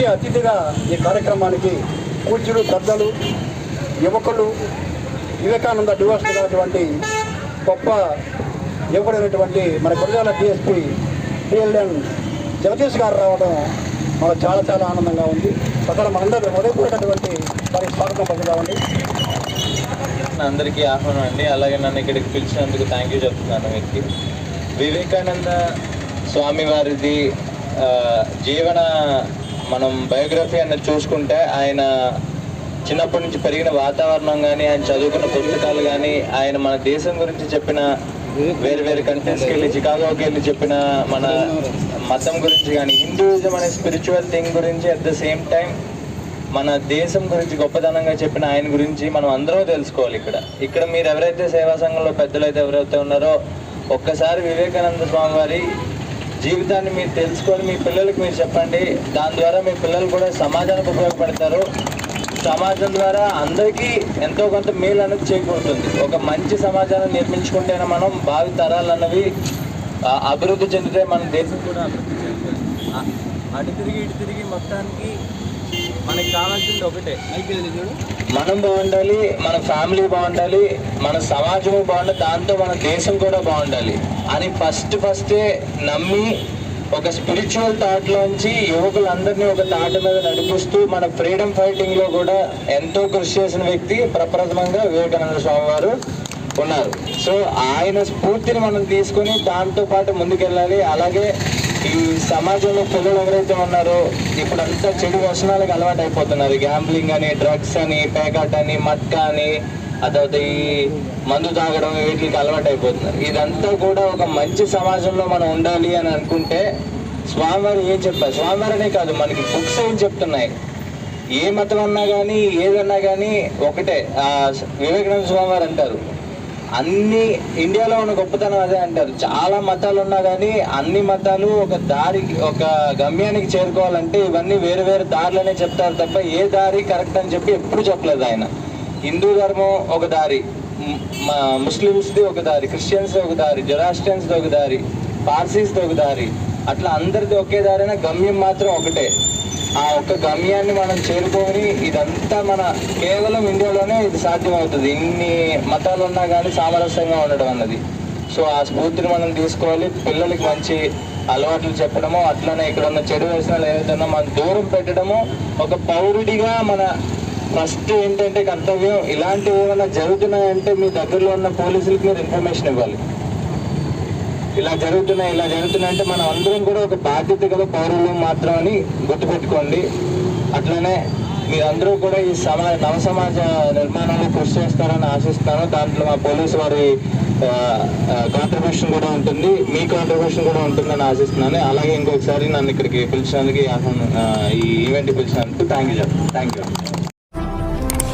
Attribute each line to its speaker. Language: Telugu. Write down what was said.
Speaker 1: ముఖ్య అతిథిగా ఈ కార్యక్రమానికి పూజ్యులు పెద్దలు యువకులు వివేకానంద డివోర్స్ అయినటువంటి గొప్ప యువకుడైనటువంటి మన గురజాల డిఎస్పి టిఎల్ఎన్ జగదీష్ గారు రావడం మాకు చాలా చాలా ఆనందంగా ఉంది. అక్కడ మనందరూ ఉదయపూర్వకటువంటి మరి స్వాగతం పలుకుతామండి
Speaker 2: అందరికీ ఆహ్వానం అండి. అలాగే నన్ను ఇక్కడికి పిలిచినందుకు థ్యాంక్ యూ చెప్తున్నాను మీకు. వివేకానంద స్వామి వారిది జీవన మనం బయోగ్రఫీ అన్నది చూసుకుంటే ఆయన చిన్నప్పటి నుంచి పెరిగిన వాతావరణం కానీ ఆయన చదువుకున్న పుస్తకాలు కానీ ఆయన మన దేశం గురించి చెప్పిన వేరు వేరు కంట్రీస్కి వెళ్ళి చికాగోకి వెళ్ళి చెప్పిన మన మతం గురించి కానీ హిందూయిజం అనే స్పిరిచువల్ థింగ్ గురించి అట్ ద సేమ్ టైం మన దేశం గురించి గొప్పతనంగా చెప్పిన ఆయన గురించి మనం అందరం తెలుసుకోవాలి ఇక్కడ. ఇక్కడ మీరు ఎవరైతే సేవా సంఘంలో పెద్దలు అయితే ఎవరైతే ఉన్నారో ఒక్కసారి వివేకానంద స్వామి వారి జీవితాన్ని మీరు తెలుసుకొని మీ పిల్లలకు మీరు చెప్పండి. దాని ద్వారా మీ పిల్లలు కూడా సమాజానికి ఉపయోగపడతారు. సమాజం ద్వారా అందరికీ ఎంతో కొంత మేలు అనేది చేకూరుతుంది. ఒక మంచి సమాజాన్ని నిర్మించుకుంటేనే మనం భావి తరాలు అన్నవి అభివృద్ధి చెందితే మన దేశం కూడా అభివృద్ధి చెందుతుంది. అటు తిరిగి ఇటు తిరిగి మొత్తానికి కావాల్సింది ఒకటే. మనం బాగుండాలి మన ఫ్యామిలీ బాగుండాలి మన సమాజం బాగుండాలి దాంతో మన దేశం కూడా బాగుండాలి అని ఫస్ట్ ఫస్టే నమ్మి ఒక స్పిరిచువల్ థాట్ లోంచి యువకులందరినీ ఒక తాట మీద నడిపిస్తూ మన ఫ్రీడమ్ ఫైటింగ్లో కూడా ఎంతో కృషి చేసిన వ్యక్తి ప్రప్రథమంగా వివేకానంద స్వామి వారు ఉన్నారు. సో ఆయన స్ఫూర్తిని మనం తీసుకొని దాంతో పాటు ముందుకెళ్ళాలి. అలాగే ఈ సమాజంలో పిల్లలు ఎవరైతే ఉన్నారో ఇప్పుడు అంతా చెడు వ్యసనాలకు అలవాటు అయిపోతున్నారు గ్యాంబ్లింగ్ అని డ్రగ్స్ అని పేకాట్ అని మట్కా అని తర్వాత ఈ మందు తాగడం వీటికి అలవాటు అయిపోతున్నారు ఇదంతా కూడా ఒక మంచి సమాజంలో మనం ఉండాలి అని అనుకుంటే స్వామివారు ఏం చెప్పారు? స్వామివారనే కాదు మనకి బుక్స్ ఏం చెప్తున్నాయి? ఏ మతం అన్నా కానీ ఏదన్నా కానీ ఒకటే. వివేకానంద స్వామివారు అంటారు అన్ని ఇండియాలో ఉన్న గొప్పతనం అదే అంటారు. చాలా మతాలు ఉన్నా కానీ అన్ని మతాలు ఒక దారికి ఒక గమ్యానికి చేరుకోవాలంటే ఇవన్నీ వేరు వేరు దారులనే చెప్తారు తప్ప ఏ దారి కరెక్ట్ అని చెప్పి ఎప్పుడు చెప్పలేదు ఆయన. హిందూ ధర్మం ఒక దారి ముస్లిమ్స్ది ఒక దారి క్రిస్టియన్స్ ఒక దారి జొరాస్టియన్స్ది ఒక దారి పార్సీస్ది ఒక దారి. అట్లా అందరిది ఒకే దారైనా గమ్యం మాత్రం ఒకటే. ఆ ఒక్క గమ్యాన్ని మనం చేరుకొని ఇదంతా మన కేవలం ఇండియాలోనే ఇది సాధ్యమవుతుంది. ఇన్ని మతాలు ఉన్నా కానీ సామరస్యంగా ఉండడం అన్నది. సో ఆ స్ఫూర్తిని మనం తీసుకోవాలి. పిల్లలకి మంచి అలవాట్లు చెప్పడము అట్లనే ఇక్కడ ఉన్న చెడు వ్యసనాలు ఏవైతే మనం దూరం పెట్టడము ఒక పౌరుడిగా మన ఫస్ట్ ఏంటంటే కర్తవ్యం ఇలాంటివి ఏమైనా జరుగుతున్నాయంటే మీ దగ్గరలో ఉన్న పోలీసులకు మీరు ఇన్ఫర్మేషన్ ఇవ్వాలి. ఇలా జరుగుతున్నాయి ఇలా జరుగుతున్నాయి అంటే మనం అందరం కూడా ఒక బాధ్యత గల పౌరులు మాత్రం అని గుర్తుపెట్టుకోండి. అట్లనే మీరందరూ కూడా ఈ సమా నవ సమాజ నిర్మాణంలో కృషి చేస్తారని ఆశిస్తాను దాంట్లో మా పోలీసు వారి కాంట్రిబ్యూషన్ కూడా ఉంటుంది. మీ కాంట్రిబ్యూషన్ కూడా ఉంటుందని ఆశిస్తున్నాను. అలాగే ఇంకొకసారి నన్ను ఇక్కడికి పిలిచినందుకు ఈ ఈవెంట్ ఈవెంట్కి పిలిచినందుకు థ్యాంక్ యూ థ్యాంక్ యూ